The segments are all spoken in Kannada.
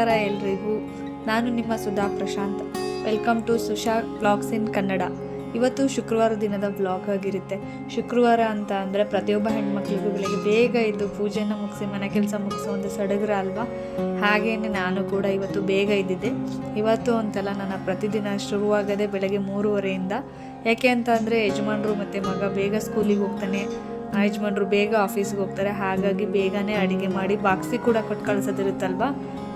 ನಮಸ್ಕಾರ ಎಲ್ರಿಗೂ. ನಾನು ನಿಮ್ಮ Sudha Prashant. Welcome to Susha blogs in Kannada ಇವತ್ತು ಶುಕ್ರವಾರ ದಿನದ ಬ್ಲಾಗ್ ಆಗಿರುತ್ತೆ. ಶುಕ್ರವಾರ ಅಂತ ಅಂದರೆ ಪ್ರತಿಯೊಬ್ಬ ಹೆಣ್ಮಕ್ಳಿಗೂ ಬೆಳಗ್ಗೆ ಬೇಗ ಇದ್ದು ಪೂಜೆನ ಮುಗಿಸಿ, ಮನೆ ಕೆಲಸ ಮುಗಿಸೋ ಒಂದು ಸಡಗರ ಅಲ್ವಾ? ಹಾಗೇನೆ ನಾನು ಕೂಡ ಇವತ್ತು ಬೇಗ ಇದ್ದಿದ್ದೆ ಇವತ್ತು ಅಂತಲ್ಲ ನನ್ನ ಪ್ರತಿದಿನ ಶುರುವಾಗದೆ ಬೆಳಗ್ಗೆ ಮೂರುವರೆಯಿಂದ. ಯಾಕೆ ಅಂತ ಅಂದರೆ ಯಜಮಾನ್ರು ಮತ್ತು ಮಗ ಬೇಗ ಸ್ಕೂಲಿಗೆ ಹೋಗ್ತಾನೆ. ಯಜಮಾನ್ರು ಬೇಗ ಆಫೀಸ್ಗೆ ಹೋಗ್ತಾರೆ. ಹಾಗಾಗಿ ಬೇಗನೆ ಅಡುಗೆ ಮಾಡಿ ಬಾಕ್ಸಿ ಕೂಡ ಕೊಟ್ಟು ಕಳಿಸೋದಿರುತ್ತಲ್ವ?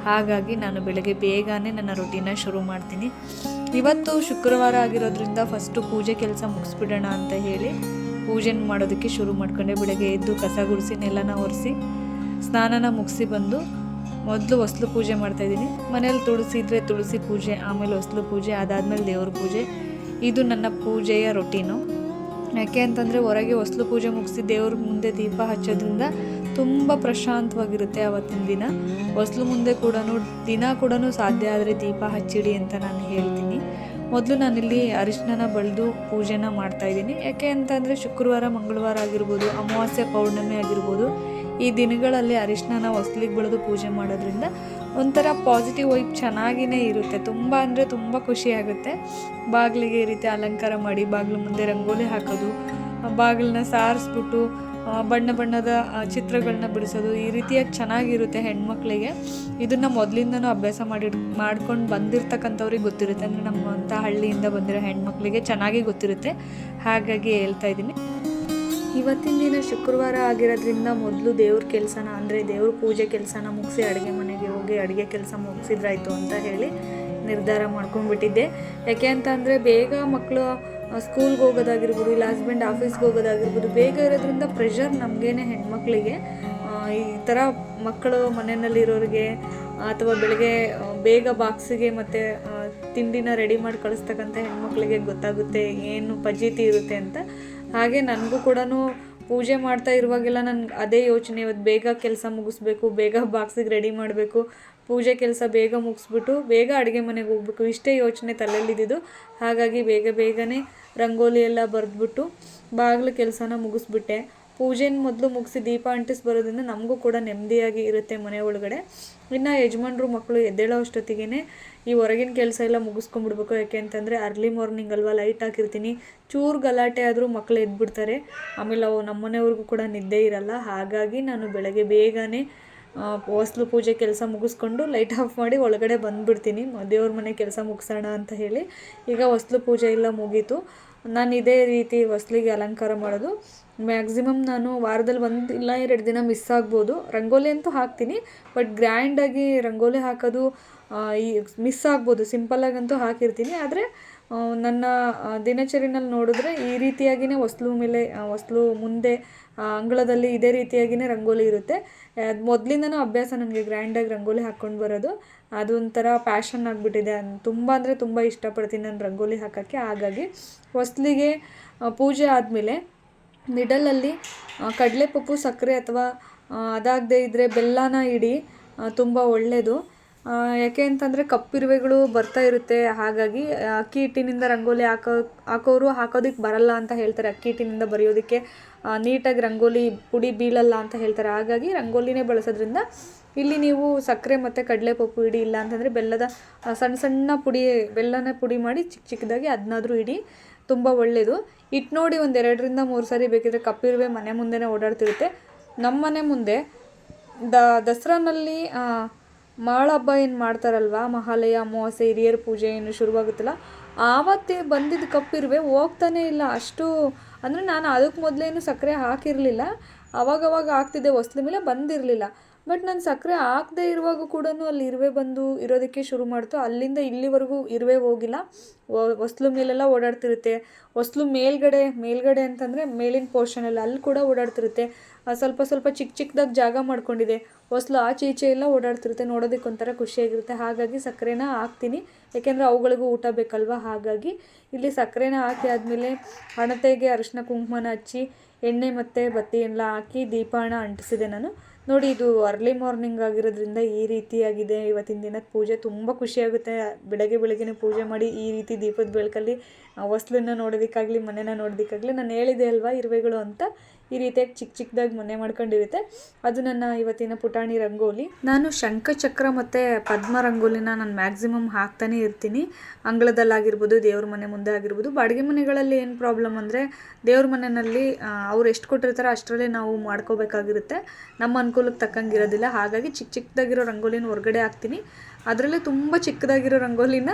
ಹಾಗಾಗಿ ನಾನು ಬೆಳಗ್ಗೆ ಬೇಗನೆ ನನ್ನ ರೊಟೀನ ಶುರು ಮಾಡ್ತೀನಿ. ಇವತ್ತು ಶುಕ್ರವಾರ ಆಗಿರೋದ್ರಿಂದ ಫಸ್ಟು ಪೂಜೆ ಕೆಲಸ ಮುಗಿಸ್ಬಿಡೋಣ ಅಂತ ಹೇಳಿ ಪೂಜೆ ಮಾಡೋದಕ್ಕೆ ಶುರು ಮಾಡ್ಕೊಂಡೆ. ಬೆಳಗ್ಗೆ ಎದ್ದು ಕಸ ಗುಡಿಸಿ, ನೆಲನ ಒರೆಸಿ, ಸ್ನಾನನ ಮುಗಿಸಿ ಬಂದು ಮೊದಲು ಹೊಸ್ಲು ಪೂಜೆ ಮಾಡ್ತಾಯಿದ್ದೀನಿ ಮನೇಲಿ ತುಳಸಿ ಇದ್ದರೆ ತುಳಸಿ ಪೂಜೆ, ಆಮೇಲೆ ಹೊಸ್ಲು ಪೂಜೆ, ಅದಾದಮೇಲೆ ದೇವ್ರ ಪೂಜೆ. ಇದು ನನ್ನ ಪೂಜೆಯ ರೊಟೀನು ಯಾಕೆ ಅಂತಂದರೆ ಹೊರಗೆ ಹೊಸ್ಲು ಪೂಜೆ ಮುಗಿಸಿ ದೇವ್ರ ಮುಂದೆ ದೀಪ ಹಚ್ಚೋದ್ರಿಂದ ತುಂಬ ಪ್ರಶಾಂತವಾಗಿರುತ್ತೆ ಆವತ್ತಿನ ದಿನ. ಹೊಸ್ಲು ಮುಂದೆ ಕೂಡ ದಿನ ಕೂಡ ಸಾಧ್ಯ ಆದರೆ ದೀಪ ಹಚ್ಚಿಡಿ ಅಂತ ನಾನು ಹೇಳ್ತೀನಿ. ಮೊದಲು ನಾನಿಲ್ಲಿ ಅರಿಶಿನ ಬಳಿದು ಪೂಜೆನ ಮಾಡ್ತಾ ಇದ್ದೀನಿ. ಯಾಕೆ ಅಂತಂದರೆ ಶುಕ್ರವಾರ, ಮಂಗಳವಾರ ಆಗಿರ್ಬೋದು, ಅಮಾವಾಸ್ಯೆ, ಪೌರ್ಣಮಿ ಆಗಿರ್ಬೋದು, ಈ ದಿನಗಳಲ್ಲಿ ಅರಿಶಿನ ಹೊಸ್ಲಿಗೆ ಬೆಳೆದು ಪೂಜೆ ಮಾಡೋದ್ರಿಂದ ಒಂಥರ ಪಾಸಿಟಿವ್ ವೈಬ್ ಚೆನ್ನಾಗಿಯೇ ಇರುತ್ತೆ. ತುಂಬ ಅಂದರೆ ತುಂಬ ಖುಷಿ ಆಗುತ್ತೆ. ಬಾಗಿಲಿಗೆ ಈ ರೀತಿ ಅಲಂಕಾರ ಮಾಡಿ, ಬಾಗಿಲು ಮುಂದೆ ರಂಗೋಲಿ ಹಾಕೋದು, ಬಾಗಿಲನ್ನ ಸಾರಿಸ್ಬಿಟ್ಟು ಬಣ್ಣ ಬಣ್ಣದ ಚಿತ್ರಗಳನ್ನ ಬಿಡಿಸೋದು ಈ ರೀತಿಯಾಗಿ ಚೆನ್ನಾಗಿರುತ್ತೆ ಹೆಣ್ಮಕ್ಳಿಗೆ. ಇದನ್ನು ಮೊದಲಿಂದನೂ ಅಭ್ಯಾಸ ಮಾಡಿ, ಮಾಡ್ಕೊಂಡು ಬಂದಿರ್ತಕ್ಕಂಥವ್ರಿಗೆ ಗೊತ್ತಿರುತ್ತೆ. ಅಂದರೆ ನಮ್ಮಂಥ ಹಳ್ಳಿಯಿಂದ ಬಂದಿರೋ ಹೆಣ್ಮಕ್ಳಿಗೆ ಚೆನ್ನಾಗಿ ಗೊತ್ತಿರುತ್ತೆ. ಹಾಗಾಗಿ ಹೇಳ್ತಾ ಇದ್ದೀನಿ. ಇವತ್ತಿನ ದಿನ ಶುಕ್ರವಾರ ಆಗಿರೋದ್ರಿಂದ ಮೊದಲು ದೇವ್ರ ಕೆಲಸನ, ಅಂದರೆ ದೇವ್ರ ಪೂಜೆ ಕೆಲಸನ ಮುಗಿಸಿ ಅಡುಗೆ ಮನೆಗೆ ಹೋಗಿ ಅಡುಗೆ ಕೆಲಸ ಮುಗಿಸಿದ್ರಾಯ್ತು ಅಂತ ಹೇಳಿ ನಿರ್ಧಾರ ಮಾಡ್ಕೊಂಡ್ಬಿಟ್ಟಿದ್ದೆ. ಯಾಕೆ ಅಂತ ಅಂದರೆ ಬೇಗ ಮಕ್ಕಳು ಸ್ಕೂಲ್ಗೆ ಹೋಗೋದಾಗಿರ್ಬೋದು, ಇಲ್ಲ ಹಸ್ಬೆಂಡ್ ಆಫೀಸ್ಗೆ ಹೋಗೋದಾಗಿರ್ಬೋದು, ಬೇಗ ಇರೋದ್ರಿಂದ ಪ್ರೆಷರ್ ನಮಗೇನೆ ಹೆಣ್ಮಕ್ಳಿಗೆ. ಈ ಥರ ಮಕ್ಕಳು ಮನೆಯಲ್ಲಿರೋರಿಗೆ ಅಥವಾ ಬೆಳಗ್ಗೆ ಬೇಗ ಬಾಕ್ಸಿಗೆ ಮತ್ತು ತಿಂಡಿನ ರೆಡಿ ಮಾಡಿ ಕಳಿಸ್ತಕ್ಕಂಥ ಹೆಣ್ಮಕ್ಳಿಗೆ ಗೊತ್ತಾಗುತ್ತೆ ಏನು ಪಜೀತಿ ಇರುತ್ತೆ ಅಂತ. ಹಾಗೆ ನನಗೂ ಕೂಡ ಪೂಜೆ ಮಾಡ್ತಾ ಇರುವಾಗೆಲ್ಲ ನನ್ಗೆ ಅದೇ ಯೋಚನೆ ಇವತ್ತು ಬೇಗ ಕೆಲಸ ಮುಗಿಸ್ಬೇಕು, ಬೇಗ ಬಾಕ್ಸಿಗೆ ರೆಡಿ ಮಾಡಬೇಕು. ಪೂಜೆ ಕೆಲಸ ಬೇಗ ಮುಗಿಸ್ಬಿಟ್ಟು ಬೇಗ ಅಡುಗೆ ಮನೆಗೆ ಹೋಗ್ಬೇಕು. ಇಷ್ಟೇ ಯೋಚನೆ ತಲೆಯಲ್ಲಿದ್ದಿದ್ದು. ಹಾಗಾಗಿ ಬೇಗ ಬೇಗನೆ ರಂಗೋಲಿ ಎಲ್ಲ ಬರೆದ್ಬಿಟ್ಟು ಬಾಗಿಲು ಕೆಲಸನ ಮುಗಿಸ್ಬಿಟ್ಟೆ. ಪೂಜೆನ ಮೊದಲು ಮುಗಿಸಿ ದೀಪ ಅಂಟಿಸಿ ಬರೋದ್ರಿಂದ ನಮಗೂ ಕೂಡ ನೆಮ್ಮದಿಯಾಗಿ ಇರುತ್ತೆ ಮನೆ ಒಳಗಡೆ. ಇನ್ನು ಯಜಮಾನ್ರು ಮಕ್ಕಳು ಎದ್ದೇಳೋ ಅಷ್ಟೊತ್ತಿಗೆ ಈ ಹೊರಗಿನ ಕೆಲಸ ಎಲ್ಲ ಮುಗಿಸ್ಕೊಂಡ್ಬಿಡ್ಬೇಕು. ಯಾಕೆ ಅಂತಂದರೆ ಅರ್ಲಿ ಮಾರ್ನಿಂಗ್ ಅಲ್ವಾ ಲೈಟ್ ಹಾಕಿರ್ತೀನಿ. ಚೂರು ಗಲಾಟೆ ಆದರೂ ಮಕ್ಕಳು ಎದ್ಬಿಡ್ತಾರೆ. ಆಮೇಲೆ ಅವು ನಮ್ಮ ಮನೆಯವ್ರಿಗೂ ಕೂಡ ನಿದ್ದೆ ಇರಲ್ಲ. ಹಾಗಾಗಿ ನಾನು ಬೆಳಗ್ಗೆ ಬೇಗನೆ ಹೊಸ್ಲು ಪೂಜೆ ಕೆಲಸ ಮುಗಿಸ್ಕೊಂಡು ಲೈಟ್ ಆಫ್ ಮಾಡಿ ಒಳಗಡೆ ಬಂದುಬಿಡ್ತೀನಿ. ದೇವ್ರ ಮನೆ ಕೆಲಸ ಮುಗಿಸೋಣ ಅಂತ ಹೇಳಿ. ಈಗ ಹೊಸ್ಲು ಪೂಜೆ ಎಲ್ಲ ಮುಗೀತು. ನಾನು ಇದೇ ರೀತಿ ಹೊಸ್ಲಿಗೆ ಅಲಂಕಾರ ಮಾಡೋದು. ಮ್ಯಾಕ್ಸಿಮಮ್ ನಾನು ವಾರದಲ್ಲಿ ಒಂದು ಇಲ್ಲ ಎರಡು ದಿನ ಮಿಸ್ ಆಗ್ಬೋದು. ರಂಗೋಲಿ ಅಂತೂ ಹಾಕ್ತೀನಿ ಬಟ್ ಗ್ರ್ಯಾಂಡಾಗಿ ರಂಗೋಲಿ ಹಾಕೋದು ಈ ಮಿಸ್ ಆಗ್ಬೋದು. ಸಿಂಪಲ್ಲಾಗಂತೂ ಹಾಕಿರ್ತೀನಿ, ಆದರೆ ನನ್ನ ದಿನಚರಿನಲ್ಲಿ ನೋಡಿದ್ರೆ ಈ ರೀತಿಯಾಗಿಯೇ ಹೊಸ್ಲು ಮೇಲೆ ಹೊಸ್ಲು ಮುಂದೆ ಅಂಗಳದಲ್ಲಿ ಇದೇ ರೀತಿಯಾಗಿಯೇ ರಂಗೋಲಿ ಇರುತ್ತೆ. ಮೊದಲಿಂದನೂ ಅಭ್ಯಾಸ ನನಗೆ ಗ್ರ್ಯಾಂಡಾಗಿ ರಂಗೋಲಿ ಹಾಕ್ಕೊಂಡು ಬರೋದು. ಅದೊಂಥರ ಪ್ಯಾಷನ್ ಆಗಿಬಿಟ್ಟಿದೆ. ತುಂಬ ಅಂದರೆ ತುಂಬ ಇಷ್ಟಪಡ್ತೀನಿ ನಾನು ರಂಗೋಲಿ ಹಾಕೋಕ್ಕೆ. ಹಾಗಾಗಿ ಹೊಸ್ಲಿಗೆ ಪೂಜೆ ಆದಮೇಲೆ ಮಿಡಲಲ್ಲಿ ಕಡಲೆಪಪ್ಪು ಸಕ್ಕರೆ ಅಥವಾ ಅದಾಗದೇ ಇದ್ದರೆ ಬೆಲ್ಲನ ಇಡಿ ತುಂಬ ಒಳ್ಳೆಯದು ಯಾಕೆ ಅಂತಂದರೆ ಕಪ್ಪಿರುವೆಗಳು ಬರ್ತಾ ಇರುತ್ತೆ. ಹಾಗಾಗಿ ಅಕ್ಕಿ ಹಿಟ್ಟಿನಿಂದ ರಂಗೋಲಿ ಹಾಕೋ, ಹಾಕೋರು ಹಾಕೋದಕ್ಕೆ ಬರಲ್ಲ ಅಂತ ಹೇಳ್ತಾರೆ. ಅಕ್ಕಿ ಹಿಟ್ಟಿನಿಂದ ಬರೆಯೋದಕ್ಕೆ ನೀಟಾಗಿ ರಂಗೋಲಿ ಪುಡಿ ಬೀಳಲ್ಲ ಅಂತ ಹೇಳ್ತಾರೆ. ಹಾಗಾಗಿ ರಂಗೋಲಿನೇ ಬಳಸೋದ್ರಿಂದ ಇಲ್ಲಿ ನೀವು ಸಕ್ಕರೆ ಮತ್ತು ಕಡಲೆಪಪ್ಪು ಇಡಿ, ಇಲ್ಲ ಅಂತಂದರೆ ಬೆಲ್ಲದ ಸಣ್ಣ ಸಣ್ಣ ಪುಡಿ, ಬೆಲ್ಲನ ಪುಡಿ ಮಾಡಿ ಚಿಕ್ಕ ಚಿಕ್ಕದಾಗಿ ಅದನ್ನಾದರೂ ಇಡಿ, ತುಂಬ ಒಳ್ಳೆಯದು ಇಟ್ ನೋಡಿ ಒಂದು ಎರಡರಿಂದ ಮೂರು ಸಾರಿ ಬೇಕಿದ್ರೆ ಕಪ್ಪಿರುವೆ ಮನೆ ಮುಂದೆನೇ ಓಡಾಡ್ತಿರುತ್ತೆ. ನಮ್ಮ ಮನೆ ಮುಂದೆ ದ, ದಸರಾನಲ್ಲಿ ಮಾಳ ಹಬ್ಬ ಏನು ಮಾಡ್ತಾರಲ್ವ? ಮಹಾಲಯ, ಅಮಾವಾಸ್ಯೆ, ಹಿರಿಯರ ಪೂಜೆ ಏನು ಶುರುವಾಗುತ್ತಲ್ಲ ಆವತ್ತೇ ಬಂದಿದ್ದ ಕಪ್ಪಿರುವೆ ಹೋಗ್ತಾನೆ ಇಲ್ಲ. ಅಷ್ಟು ಅಂದರೆ ನಾನು ಅದಕ್ಕೆ ಮೊದಲೇನು ಸಕ್ಕರೆ ಹಾಕಿರಲಿಲ್ಲ. ಅವಾಗವಾಗ ಹಾಕ್ತಿದ್ದೆ ಹೊಸ್ಲು ಮೇಲೆ ಬಂದಿರಲಿಲ್ಲ. ಬಟ್ ನಾನು ಸಕ್ಕರೆ ಹಾಕದೇ ಇರುವಾಗ ಕೂಡ ಅಲ್ಲಿ ಇರುವೆ ಬಂದು ಇರೋದಕ್ಕೆ ಶುರು ಮಾಡ್ತು. ಅಲ್ಲಿಂದ ಇಲ್ಲಿವರೆಗೂ ಇರುವೆ ಹೋಗಿಲ್ಲ. ಹೊಸ್ಲು ಮೇಲೆಲ್ಲ ಓಡಾಡ್ತಿರುತ್ತೆ. ಹೊಸ್ಲು ಮೇಲ್ಗಡೆ ಮೇಲ್ಗಡೆ ಅಂತಂದರೆ ಮೇಲಿನ ಪೋರ್ಷನಲ್ಲಿ ಅಲ್ಲಿ ಕೂಡ ಓಡಾಡ್ತಿರುತ್ತೆ. ಸ್ವಲ್ಪ ಸ್ವಲ್ಪ ಚಿಕ್ಕ ಚಿಕ್ಕದಾಗಿ ಜಾಗ ಮಾಡ್ಕೊಂಡಿದೆ. ಹೊಸ್ಲು ಆಚೆ ಈಚೆ ಎಲ್ಲ ಓಡಾಡ್ತಿರುತ್ತೆ. ನೋಡೋದಕ್ಕೆ ಒಂಥರ ಖುಷಿಯಾಗಿರುತ್ತೆ. ಹಾಗಾಗಿ ಸಕ್ಕರೆನ ಹಾಕ್ತೀನಿ. ಯಾಕೆಂದರೆ ಅವುಗಳಿಗೂ ಊಟ ಬೇಕಲ್ವ? ಹಾಗಾಗಿ ಇಲ್ಲಿ ಸಕ್ಕರೆನ ಹಾಕಿ ಆದಮೇಲೆ ಹಣತೆಗೆ ಅರಿಶಿನ ಕುಂಕುಮನ ಹಚ್ಚಿ, ಎಣ್ಣೆ ಮತ್ತು ಬತ್ತಿ ಎಲ್ಲ ಹಾಕಿ ದೀಪನ ಅಂಟಿಸಿದೆ ನಾನು. ನೋಡಿ, ಇದು ಅರ್ಲಿ ಮಾರ್ನಿಂಗ್ ಆಗಿರೋದ್ರಿಂದ ಈ ರೀತಿಯಾಗಿದೆ. ಇವತ್ತಿನ ದಿನದ ಪೂಜೆ ತುಂಬ ಖುಷಿಯಾಗುತ್ತೆ. ಬೆಳಗ್ಗೆ ಬೆಳಗ್ಗೆನೇ ಪೂಜೆ ಮಾಡಿ ಈ ರೀತಿ ದೀಪದ ಬೆಳಕಲ್ಲಿ ಹೊಸ್ಲನ್ನ ನೋಡೋದಕ್ಕಾಗಲಿ, ಮನೆನ ನೋಡೋದಕ್ಕಾಗಲಿ, ನಾನು ಹೇಳಿದೆ ಅಲ್ವಾ, ಇರುವೆಗಳು ಅಂತ. ಈ ರೀತಿಯಾಗಿ ಚಿಕ್ಕ ಚಿಕ್ಕದಾಗಿ ಮೊನ್ನೆ ಮಾಡ್ಕೊಂಡಿರುತ್ತೆ. ಅದು ನನ್ನ ಇವತ್ತಿನ ಪುಟಾಣಿ ರಂಗೋಲಿ. ನಾನು ಶಂಖಚಕ್ರ ಮತ್ತು ಪದ್ಮ ರಂಗೋಲಿನ ನಾನು ಮ್ಯಾಕ್ಸಿಮಮ್ ಹಾಕ್ತಾನೆ ಇರ್ತೀನಿ. ಅಂಗಳದಲ್ಲಾಗಿರ್ಬೋದು, ದೇವ್ರ ಮನೆ ಮುಂದೆ ಆಗಿರ್ಬೋದು. ಬಾಡಿಗೆ ಮನೆಗಳಲ್ಲಿ ಏನು ಪ್ರಾಬ್ಲಮ್ ಅಂದರೆ, ದೇವ್ರ ಮನೆಯಲ್ಲಿ ಅವ್ರು ಎಷ್ಟು ಕೊಟ್ಟಿರ್ತಾರೋ ಅಷ್ಟರಲ್ಲೇ ನಾವು ಮಾಡ್ಕೋಬೇಕಾಗಿರುತ್ತೆ. ನಮ್ಮ ಅನುಕೂಲಕ್ಕೆ ತಕ್ಕಂಗೆ ಇರೋದಿಲ್ಲ ಹಾಗಾಗಿ ಚಿಕ್ಕ ಚಿಕ್ಕದಾಗಿರೋ ರಂಗೋಲಿನ ಹೊರಗಡೆ ಹಾಕ್ತೀನಿ. ಅದರಲ್ಲೇ ತುಂಬ ಚಿಕ್ಕದಾಗಿರೋ ರಂಗೋಲಿನ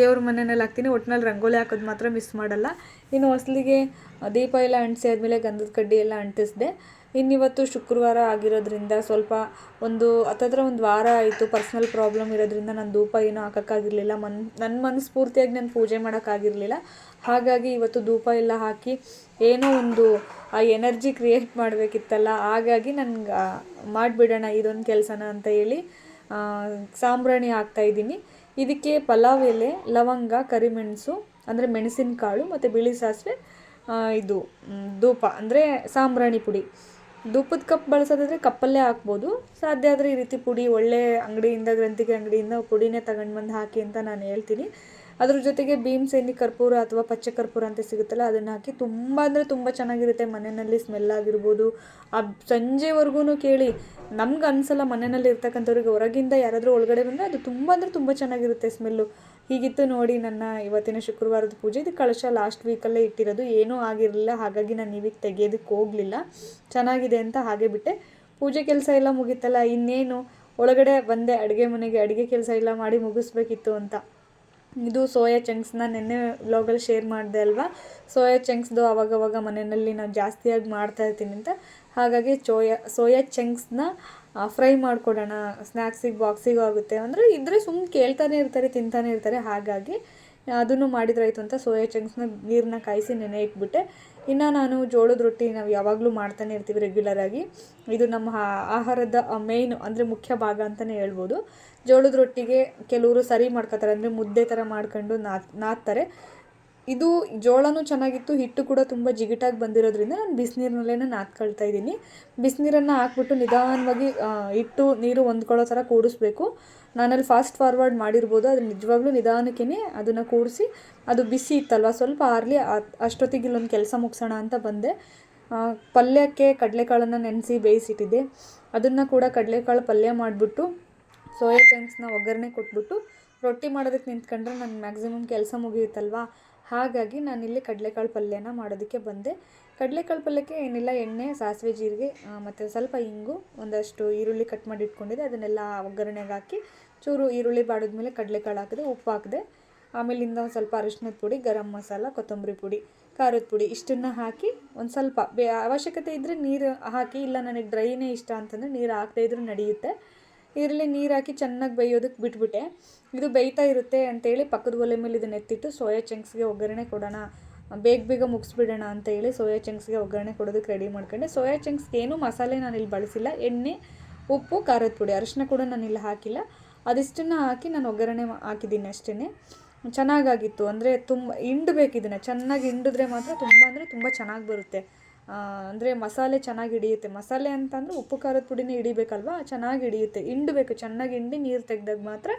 ದೇವ್ರ ಮನೆಯಲ್ಲಿ ಹಾಕ್ತೀನಿ. ಒಟ್ಟಿನಲ್ಲಿ ರಂಗೋಲಿ ಹಾಕೋದು ಮಾತ್ರ ಮಿಸ್ ಮಾಡಲ್ಲ. ಇನ್ನು ಹೊಸ್ಲಿಗೆ ದೀಪ ಎಲ್ಲ ಅಂಟಿಸಿ ಆದಮೇಲೆ ಗಂಧದ ಕಡ್ಡಿ ಎಲ್ಲ ಅಂಟಿಸಿದೆ. ಇನ್ನಿವತ್ತು ಶುಕ್ರವಾರ ಆಗಿರೋದ್ರಿಂದ ಸ್ವಲ್ಪ ಒಂದು, ಹತ್ತತ್ರ ಒಂದು ವಾರ ಆಯಿತು ಪರ್ಸ್ನಲ್ ಪ್ರಾಬ್ಲಮ್ ಇರೋದ್ರಿಂದ ನಾನು ಧೂಪ ಏನೂ ಹಾಕೋಕ್ಕಾಗಿರಲಿಲ್ಲ. ಮನ್ ನನ್ನ ಮನಸ್ಫೂರ್ತಿಯಾಗಿ ನಾನು ಪೂಜೆ ಮಾಡೋಕ್ಕಾಗಿರಲಿಲ್ಲ. ಹಾಗಾಗಿ ಇವತ್ತು ಧೂಪ ಎಲ್ಲ ಹಾಕಿ ಏನೋ ಒಂದು, ಆ ಎನರ್ಜಿ ಕ್ರಿಯೇಟ್ ಮಾಡಬೇಕಿತ್ತಲ್ಲ. ಹಾಗಾಗಿ ನನ್ಗೆ ಮಾಡಿಬಿಡೋಣ, ಇದೊಂದು ಕೆಲಸನ ಅಂತ ಹೇಳಿ ಸಾಂಬ್ರಾಣಿ ಹಾಕ್ತಾಯಿದ್ದೀನಿ ಇದಕ್ಕೆ ಪಲಾವ್ ಎಲೆ, ಲವಂಗ, ಕರಿಮೆಣಸು, ಅಂದರೆ ಮೆಣಸಿನಕಾಳು ಮತ್ತು ಬಿಳಿ ಸಾಸಿವೆ ಇದು ಧೂಪ ಅಂದರೆ ಸಾಂಬ್ರಾಣಿ ಪುಡಿ. ಧೂಪದ ಕಪ್ ಬಳಸೋದಾದರೆ ಕಪ್ಪಲ್ಲೇ ಹಾಕ್ಬೋದು. ಸಾಧ್ಯ ಆದರೆ ಈ ರೀತಿ ಪುಡಿ ಒಳ್ಳೆ ಅಂಗಡಿಯಿಂದ, ಗ್ರಂಥಿಗೆ ಅಂಗಡಿಯಿಂದ ಪುಡಿನೇ ತಗೊಂಡು ಬಂದು ಹಾಕಿ ಅಂತ ನಾನು ಹೇಳ್ತೀನಿ. ಅದ್ರ ಜೊತೆಗೆ ಭೀಮ್ಸೇನಿ ಕರ್ಪೂರ ಅಥವಾ ಪಚ್ಚ ಕರ್ಪೂರ ಅಂತ ಸಿಗುತ್ತಲ್ಲ, ಅದನ್ನು ಹಾಕಿ ತುಂಬ ಅಂದರೆ ತುಂಬ ಚೆನ್ನಾಗಿರುತ್ತೆ. ಮನೆಯಲ್ಲಿ ಸ್ಮೆಲ್ ಆಗಿರ್ಬೋದು. ಆ ಸಂಜೆವರೆಗೂ ಕೇಳಿ, ನಮ್ಗೆ ಅನ್ಸಲ್ಲ ಮನೆಯಲ್ಲಿ ಇರ್ತಕ್ಕಂಥವ್ರಿಗೆ ಹೊರಗಿಂದ ಯಾರಾದರೂ ಒಳಗಡೆ ಬಂದರೆ ಅದು ತುಂಬ ಅಂದರೆ ತುಂಬ ಚೆನ್ನಾಗಿರುತ್ತೆ ಸ್ಮೆಲ್ಲು ಹೀಗಿತ್ತು ನೋಡಿ ನನ್ನ ಇವತ್ತಿನ ಶುಕ್ರವಾರದ ಪೂಜೆ. ಇದು ಕಳಶ ಲಾಸ್ಟ್ ವೀಕಲ್ಲೇ ಇಟ್ಟಿರೋದು. ಏನೂ ಆಗಿರಲಿಲ್ಲ. ಹಾಗಾಗಿ ನಾನು ನೀವಿಗೆ ತೆಗೆಯೋದಕ್ಕೆ ಹೋಗಲಿಲ್ಲ. ಚೆನ್ನಾಗಿದೆ ಅಂತ ಹಾಗೆ ಬಿಟ್ಟೆ. ಪೂಜೆ ಕೆಲಸ ಎಲ್ಲ ಮುಗೀತಲ್ಲ, ಇನ್ನೇನು? ಒಳಗಡೆ ಬಂದೆ, ಅಡುಗೆ ಮನೆಗೆ ಅಡುಗೆ ಕೆಲಸ ಎಲ್ಲ ಮಾಡಿ ಮುಗಿಸ್ಬೇಕಿತ್ತು ಅಂತ. ಇದು ಸೋಯಾ ಚಂಕ್ಸ್ನ ನೆನ್ನೆ ವ್ಲಾಗಲ್ಲಿ ಶೇರ್ ಮಾಡಿದೆ ಅಲ್ವಾ? ಸೋಯಾ ಚಂಕ್ಸ್ದು ಅವಾಗವಾಗ ಮನೆಯಲ್ಲಿ ನಾನು ಜಾಸ್ತಿಯಾಗಿ ಮಾಡ್ತಾ ಇರ್ತೀನಿ ಅಂತ. ಹಾಗಾಗಿ ಚೋಯಾ, ಸೋಯಾ ಚಂಕ್ಸ್ನ ಫ್ರೈ ಮಾಡಿಕೊಡೋಣ. ಸ್ನ್ಯಾಕ್ಸಿಗೆ, ಬಾಕ್ಸಿಗೂ ಆಗುತ್ತೆ. ಅಂದರೆ ಇದ್ದರೆ ಸುಮ್ಮನೆ ಕೇಳ್ತಾನೆ ಇರ್ತಾರೆ, ತಿಂತಾನೆ ಇರ್ತಾರೆ. ಹಾಗಾಗಿ ಅದನ್ನು ಮಾಡಿದ್ರಾಯ್ತು ಅಂತ ಸೋಯಾ ಚಂಕ್ಸ್ನ ನೀರನ್ನ ಕಾಯಿಸಿ ನೆನೆ ಇಟ್ಬಿಟ್ಟೆ. ಇನ್ನು ನಾನು ಜೋಳದ ರೊಟ್ಟಿ ನಾವು ಯಾವಾಗಲೂ ಮಾಡ್ತಾನೆ ಇರ್ತೀವಿ ರೆಗ್ಯುಲರಾಗಿ ಇದು ನಮ್ಮ ಆಹಾರದ ಮೇಯ್ನು ಅಂದರೆ ಮುಖ್ಯ ಭಾಗ ಅಂತಲೇ ಹೇಳ್ಬೋದು. ಜೋಳದ ರೊಟ್ಟಿಗೆ ಕೆಲವರು ಸರಿ ಮಾಡ್ಕೋತಾರೆ, ಅಂದರೆ ಮುದ್ದೆ ಥರ ಮಾಡ್ಕೊಂಡು ನಾತ್ ನಾದ್ತಾರೆ. ಇದು ಜೋಳನೂ ಚೆನ್ನಾಗಿತ್ತು, ಹಿಟ್ಟು ಕೂಡ ತುಂಬ ಜಿಗಿಟಾಗಿ ಬಂದಿರೋದ್ರಿಂದ ನಾನು ಬಿಸಿನೀರಿನಲ್ಲೇ ನಾದ್ಕೊಳ್ತಾ ಇದ್ದೀನಿ. ಬಿಸಿನೀರನ್ನು ಹಾಕ್ಬಿಟ್ಟು ನಿಧಾನವಾಗಿ ಹಿಟ್ಟು, ನೀರು ಹೊಂದ್ಕೊಳ್ಳೋ ಥರ ಕೂಡಿಸ್ಬೇಕು. ನಾನಲ್ಲಿ ಫಾಸ್ಟ್ ಫಾರ್ವರ್ಡ್ ಮಾಡಿರ್ಬೋದು ಅದು ನಿಜವಾಗ್ಲೂ ನಿಧಾನಕ್ಕೇ ಅದನ್ನು ಕೂಡಿಸಿ, ಅದು ಬಿಸಿ ಇತ್ತಲ್ವ, ಸ್ವಲ್ಪ ಆರಲಿ ಅಷ್ಟೊತ್ತಿಗೆ ಇಲ್ಲೊಂದು ಕೆಲಸ ಮುಗಿಸೋಣ ಅಂತ ಬಂದೆ. ಪಲ್ಯಕ್ಕೆ ಕಡಲೆಕಾಳನ್ನು ನೆನೆಸಿ ಬೇಯಿಸಿಟ್ಟಿದ್ದೆ. ಅದನ್ನು ಕೂಡ ಕಡಲೆಕಾಳು ಪಲ್ಯ ಮಾಡಿಬಿಟ್ಟು ಸೋಯಾ ಚಂಕ್ಸ್ನ ಒಗ್ಗರಣೆ ಕೊಟ್ಬಿಟ್ಟು ರೊಟ್ಟಿ ಮಾಡೋದಕ್ಕೆ ನಿಂತ್ಕೊಂಡ್ರೆ ನನ್ನ ಮ್ಯಾಕ್ಸಿಮಮ್ ಕೆಲಸ ಮುಗಿಯುತ್ತಲ್ವ? ಹಾಗಾಗಿ ನಾನಿಲ್ಲಿ ಕಡಲೆಕಾಳು ಪಲ್ಯನ ಮಾಡೋದಕ್ಕೆ ಬಂದೆ. ಕಡಲೆಕಾಳು ಪಲ್ಯಕ್ಕೆ ಏನಿಲ್ಲ, ಎಣ್ಣೆ, ಸಾಸಿವೆ ಜೀರಿಗೆ ಮತ್ತು ಸ್ವಲ್ಪ ಇಂಗು, ಒಂದಷ್ಟು ಈರುಳ್ಳಿ ಕಟ್ ಮಾಡಿ ಇಟ್ಕೊಂಡಿದ್ದೆ. ಅದನ್ನೆಲ್ಲ ಒಗ್ಗರಣೆಗೆ ಹಾಕಿ ಚೂರು ಈರುಳ್ಳಿ ಬಾಡಿದ್ಮೇಲೆ ಕಡಲೆಕಾಳು ಹಾಕಿದೆ, ಉಪ್ಪು ಹಾಕಿದೆ. ಆಮೇಲಿಂದ ಒಂದು ಸ್ವಲ್ಪ ಅರಿಶಿನದ ಪುಡಿ, ಗರಂ ಮಸಾಲ, ಕೊತ್ತಂಬರಿ ಪುಡಿ, ಖಾರದ ಪುಡಿ ಇಷ್ಟನ್ನು ಹಾಕಿ ಒಂದು ಸ್ವಲ್ಪ ಬೇ, ಅವಶ್ಯಕತೆ ಇದ್ದರೆ ನೀರು ಹಾಕಿ, ಇಲ್ಲ ನನಗೆ ಡ್ರೈನೇ ಇಷ್ಟ ಅಂತಂದರೆ ನೀರು ಹಾಕದೇ ಇದ್ರೂ ನಡೆಯುತ್ತೆ. ಇದರಲ್ಲಿ ನೀರು ಹಾಕಿ ಚೆನ್ನಾಗಿ ಬೇಯೋದಕ್ಕೆ ಬಿಟ್ಬಿಟ್ಟೆ. ಇದು ಬೇಯ್ತಾ ಇರುತ್ತೆ ಅಂತೇಳಿ ಪಕ್ಕದ ಒಲೆ ಮೇಲೆ ಇದನ್ನ ಎತ್ತಿಟ್ಟು ಸೋಯಾ ಚಂಕ್ಸ್ಗೆ ಒಗ್ಗರಣೆ ಕೊಡೋಣ, ಬೇಗ ಬೇಗ ಮುಗಿಸ್ಬಿಡೋಣ ಅಂತ ಹೇಳಿ ಸೋಯಾ ಚಂಕ್ಸ್ಗೆ ಒಗ್ಗರಣೆ ಕೊಡೋದಕ್ಕೆ ರೆಡಿ ಮಾಡ್ಕೊಂಡೆ. ಸೋಯಾ ಚಂಕ್ಸ್ಗೆ ಏನು ಮಸಾಲೆ ನಾನು ಇಲ್ಲಿ ಬಳಸಿಲ್ಲ. ಎಣ್ಣೆ, ಉಪ್ಪು, ಖಾರದ ಪುಡಿ ಅರಿಶಿನ ಕೂಡ ನಾನು ಇಲ್ಲಿ ಹಾಕಿಲ್ಲ. ಅದಿಷ್ಟನ್ನು ಹಾಕಿ ನಾನು ಒಗ್ಗರಣೆ ಹಾಕಿದ್ದೀನಿ ಅಷ್ಟೇ ಚೆನ್ನಾಗಾಗಿತ್ತು. ಅಂದರೆ ತುಂಬ ಹಿಂಡ್ಬೇಕು ಇದನ್ನು. ಚೆನ್ನಾಗಿ ಹಿಂಡಿದ್ರೆ ಮಾತ್ರ ತುಂಬ ಅಂದರೆ ತುಂಬ ಚೆನ್ನಾಗಿ ಬರುತ್ತೆ. ಅಂದರೆ ಮಸಾಲೆ ಚೆನ್ನಾಗಿ ಹಿಡಿಯುತ್ತೆ. ಮಸಾಲೆ ಅಂತಂದರೆ ಉಪ್ಪು, ಖಾರದ ಪುಡಿನೇ ಹಿಡಿಬೇಕಲ್ವಾ? ಚೆನ್ನಾಗಿ ಹಿಡಿಯುತ್ತೆ. ಹಿಂಡಬೇಕು, ಚೆನ್ನಾಗಿ ಹಿಂಡಿ ನೀರು ತೆಗ್ದಾಗ ಮಾತ್ರ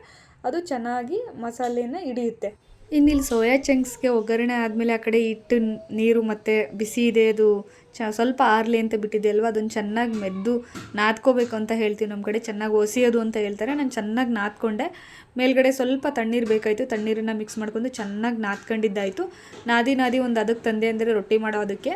ಅದು ಚೆನ್ನಾಗಿ ಮಸಾಲೆನ ಹಿಡಿಯುತ್ತೆ. ಇನ್ನು ಇಲ್ಲಿ ಸೋಯಾ ಚಂಕ್ಸ್ಗೆ ಒಗ್ಗರಣೆ ಆದಮೇಲೆ ಆ ಕಡೆ ಹಿಟ್ಟು, ನೀರು ಮತ್ತು ಬಿಸಿ ಇದೆ, ಅದು ಚ, ಸ್ವಲ್ಪ ಆರಲಿ ಅಂತ ಬಿಟ್ಟಿದೆ ಅಲ್ವಾ? ಅದನ್ನು ಚೆನ್ನಾಗಿ ಮೆದ್ದು ನಾದ್ಕೋಬೇಕು ಅಂತ ಹೇಳ್ತೀವಿ. ನಮ್ಮ ಕಡೆ ಚೆನ್ನಾಗಿ ಒಸಿಯೋದು ಅಂತ ಹೇಳ್ತಾರೆ. ನಾನು ಚೆನ್ನಾಗಿ ನಾದ್ಕೊಂಡೆ. ಮೇಲ್ಗಡೆ ಸ್ವಲ್ಪ ತಣ್ಣೀರು ಬೇಕಾಯಿತು. ತಣ್ಣೀರನ್ನು ಮಿಕ್ಸ್ ಮಾಡ್ಕೊಂಡು ಚೆನ್ನಾಗಿ ನಾದ್ಕೊಂಡಿದ್ದಾಯಿತು. ನಾದಿ ನಾದಿ ಒಂದು ಅದಕ್ಕೆ ತಂದೆ ಅಂದರೆ ರೊಟ್ಟಿ ಮಾಡೋದಕ್ಕೆ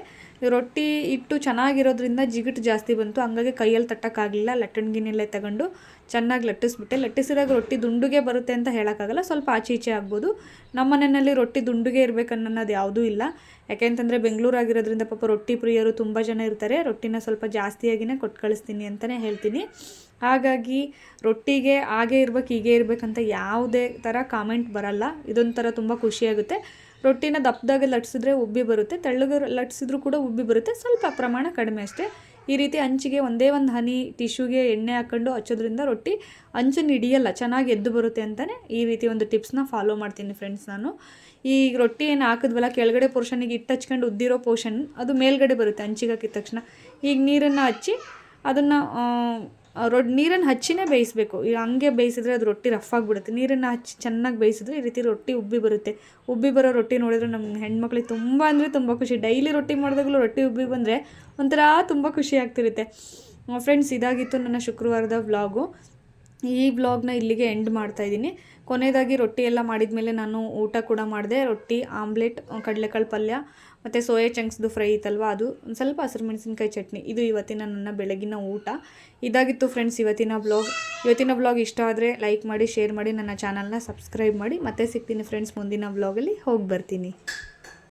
ರೊಟ್ಟಿ ಇಟ್ಟು ಚೆನ್ನಾಗಿರೋದ್ರಿಂದ ಜಿಗಿಟು ಜಾಸ್ತಿ ಬಂತು. ಹಂಗಾಗಿ ಕೈಯಲ್ಲಿ ತಟ್ಟೋಕ್ಕಾಗಲಿಲ್ಲ. ಲಟ್ಟಣ್ಗಿನಲ್ಲೇ ತಗೊಂಡು ಚೆನ್ನಾಗಿ ಲಟ್ಟಿಸ್ಬಿಟ್ಟೆ. ಲಟ್ಟಿಸಿದಾಗ ರೊಟ್ಟಿ ದುಂಡುಗೆ ಬರುತ್ತೆ ಅಂತ ಹೇಳೋಕ್ಕಾಗಲ್ಲ. ಸ್ವಲ್ಪ ಆಚೆ ಈಚೆ ಆಗ್ಬೋದು. ನಮ್ಮ ಮನೆಯಲ್ಲಿ ರೊಟ್ಟಿ ದುಂಡುಗೆ ಇರಬೇಕನ್ನೋದು ಯಾವುದೂ ಇಲ್ಲ. ಯಾಕೆಂತಂದರೆ ಬೆಂಗಳೂರಾಗಿರೋದ್ರಿಂದ ಪಾಪ ರೊಟ್ಟಿ ಪ್ರಿಯರು ತುಂಬ ಜನ ಇರ್ತಾರೆ. ರೊಟ್ಟಿನ ಸ್ವಲ್ಪ ಜಾಸ್ತಿಯಾಗಿಯೇ ಕೊಟ್ಟು ಕಳಿಸ್ತೀನಿ ಅಂತಲೇ ಹೇಳ್ತೀನಿ. ಹಾಗಾಗಿ ರೊಟ್ಟಿಗೆ ಹಾಗೆ ಇರ್ಬೇಕು, ಹೀಗೆ ಇರಬೇಕಂತ ಯಾವುದೇ ಥರ ಕಾಮೆಂಟ್ ಬರಲ್ಲ. ಇದೊಂಥರ ತುಂಬ ಖುಷಿಯಾಗುತ್ತೆ. ರೊಟ್ಟಿನ ದಪ್ಪದಾಗೆ ಲಟ್ಸಿದ್ರೆ ಉಬ್ಬಿ ಬರುತ್ತೆ, ತೆಳ್ಳಗೆ ಲಟ್ಸಿದ್ರೂ ಕೂಡ ಉಬ್ಬಿ ಬರುತ್ತೆ, ಸ್ವಲ್ಪ ಪ್ರಮಾಣ ಕಡಿಮೆ ಅಷ್ಟೇ. ಈ ರೀತಿ ಹಂಚಿಗೆ ಒಂದೇ ಒಂದು ಹನಿ ಟಿಶ್ಯೂಗೆ ಎಣ್ಣೆ ಹಾಕ್ಕೊಂಡು ಹಚ್ಚೋದ್ರಿಂದ ರೊಟ್ಟಿ ಹಂಚನ್ನು ಹಿಡಿಯಲ್ಲ, ಚೆನ್ನಾಗಿ ಎದ್ದು ಬರುತ್ತೆ ಅಂತಲೇ ಈ ರೀತಿ ಒಂದು ಟಿಪ್ಸ್ನ ಫಾಲೋ ಮಾಡ್ತೀನಿ ಫ್ರೆಂಡ್ಸ್ ನಾನು. ಈ ರೊಟ್ಟಿ ಏನು ಹಾಕಿದ್ವಲ್ಲ, ಕೆಳಗಡೆ ಪೋರ್ಷನಿಗೆ ಇಟ್ಟು ಹಚ್ಕೊಂಡು ಉದ್ದಿರೋ ಪೋರ್ಷನ್ ಅದು ಮೇಲ್ಗಡೆ ಬರುತ್ತೆ ಹಂಚಿಗೆ ಹಾಕಿದ ತಕ್ಷಣ. ಈಗ ನೀರನ್ನು ಹಚ್ಚಿ ಅದನ್ನು ರೊ ನೀರನ್ನು ಹಚ್ಚಿನೇ ಬೇಯಿಸಬೇಕು. ಹಂಗೆ ಬೇಯಿಸಿದ್ರೆ ಅದು ರೊಟ್ಟಿ ರಫ್ ಆಗಿಬಿಡುತ್ತೆ. ನೀರನ್ನು ಹಚ್ಚಿ ಚೆನ್ನಾಗಿ ಬೇಯಿಸಿದ್ರೆ ಈ ರೀತಿ ರೊಟ್ಟಿ ಉಬ್ಬಿ ಬರುತ್ತೆ. ಉಬ್ಬಿ ಬರೋ ರೊಟ್ಟಿ ನೋಡಿದ್ರೆ ನಮ್ಮ ಹೆಣ್ಮಕ್ಳಿಗೆ ತುಂಬ ಅಂದರೆ ತುಂಬ ಖುಷಿ. ಡೈಲಿ ರೊಟ್ಟಿ ಮಾಡಿದಾಗಲೂ ರೊಟ್ಟಿ ಉಬ್ಬಿ ಬಂದರೆ ಒಂಥರ ತುಂಬ ಖುಷಿ ಆಗ್ತಿರುತ್ತೆ. ಫ್ರೆಂಡ್ಸ್ ಇದಾಗಿತ್ತು ನನ್ನ ಶುಕ್ರವಾರದ ವ್ಲಾಗು ಈ ವ್ಲಾಗ್ನ ಇಲ್ಲಿಗೆ ಎಂಡ್ ಮಾಡ್ತಾ ಇದ್ದೀನಿ. ಕೊನೆಯದಾಗಿ ರೊಟ್ಟಿ ಎಲ್ಲ ಮಾಡಿದ್ಮೇಲೆ ನಾನು ಊಟ ಕೂಡ ಮಾಡಿದೆ. ರೊಟ್ಟಿ, ಆಮ್ಲೆಟ್, ಕಡಲೆಕಾಳು ಪಲ್ಯ ಮತ್ತು ಸೋಯಾ ಚಂಕ್ಸ್ದು ಫ್ರೈ ಇತ್ತಲ್ವ? ಅದು ಒಂದು ಸ್ವಲ್ಪ ಹಸಿರು ಮೆಣಸಿನ್ಕಾಯಿ ಚಟ್ನಿ. ಇದು ಇವತ್ತಿನ ನನ್ನ ಬೆಳಗಿನ ಊಟ. ಇದಾಗಿತ್ತು ಫ್ರೆಂಡ್ಸ್ ಇವತ್ತಿನ ಬ್ಲಾಗ್ ಇವತ್ತಿನ ಬ್ಲಾಗ್ ಇಷ್ಟ ಆದರೆ ಲೈಕ್ ಮಾಡಿ ಶೇರ್ ಮಾಡಿ, ನನ್ನ ಚಾನಲ್ನ ಸಬ್ಸ್ಕ್ರೈಬ್ ಮಾಡಿ. ಮತ್ತೆ ಸಿಗ್ತೀನಿ ಫ್ರೆಂಡ್ಸ್ ಮುಂದಿನ ಬ್ಲಾಗಲ್ಲಿ ಹೋಗಿ ಬರ್ತೀನಿ.